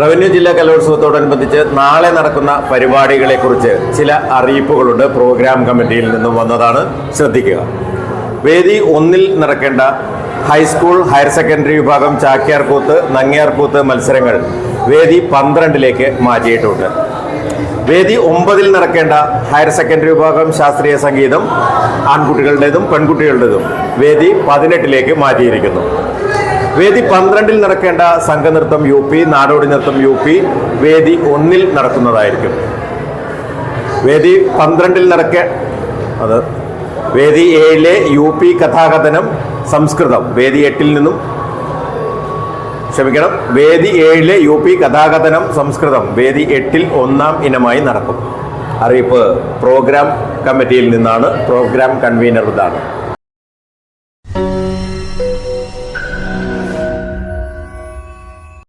Revenue ജില്ലാ കലോത്സവത്തോടനുബന്ധിച്ച് നാളെ നടക്കുന്ന പരിപാടികളെക്കുറിച്ച് ചില അറിയിപ്പുകളുണ്ട്. പ്രോഗ്രാം കമ്മിറ്റിയിൽ നിന്നും വന്നതാണ്. ശ്രദ്ധിക്കുക. വേദി ഒന്നിൽ നടക്കേണ്ട ഹൈസ്കൂൾ ഹയർ സെക്കൻഡറി വിഭാഗം ചാക്യാർകൂത്ത് നങ്ങിയാർകൂത്ത് മത്സരങ്ങൾ വേദി പന്ത്രണ്ടിലേക്ക് മാറ്റിയിട്ടുണ്ട്. വേദി ഒമ്പതിൽ നടക്കേണ്ട ഹയർ സെക്കൻഡറി വിഭാഗം ശാസ്ത്രീയ സംഗീതം ആൺകുട്ടികളുടേതും പെൺകുട്ടികളുടേതും വേദി പതിനെട്ടിലേക്ക് മാറ്റിയിരിക്കുന്നു. വേദി പന്ത്രണ്ടിൽ നടക്കേണ്ട സംഘനൃത്തം യു പി നാടോടി നൃത്തം യു പി വേദി ഒന്നിൽ നടക്കുന്നതായിരിക്കും. വേദി പന്ത്രണ്ടിൽ നടക്കേ അത് വേദി ഏഴിലെ യു പി കഥാകഥനം സംസ്കൃതം വേദി എട്ടിൽ നിന്നും ക്ഷമിക്കണം വേദി ഏഴിലെ യു പി കഥാകഥനം സംസ്കൃതം വേദി എട്ടിൽ ഒന്നാം ഇനമായി നടക്കും. അറിയിപ്പ് പ്രോഗ്രാം കമ്മിറ്റിയിൽ നിന്നാണ് പ്രോഗ്രാം കൺവീനർ ഇതാണ്.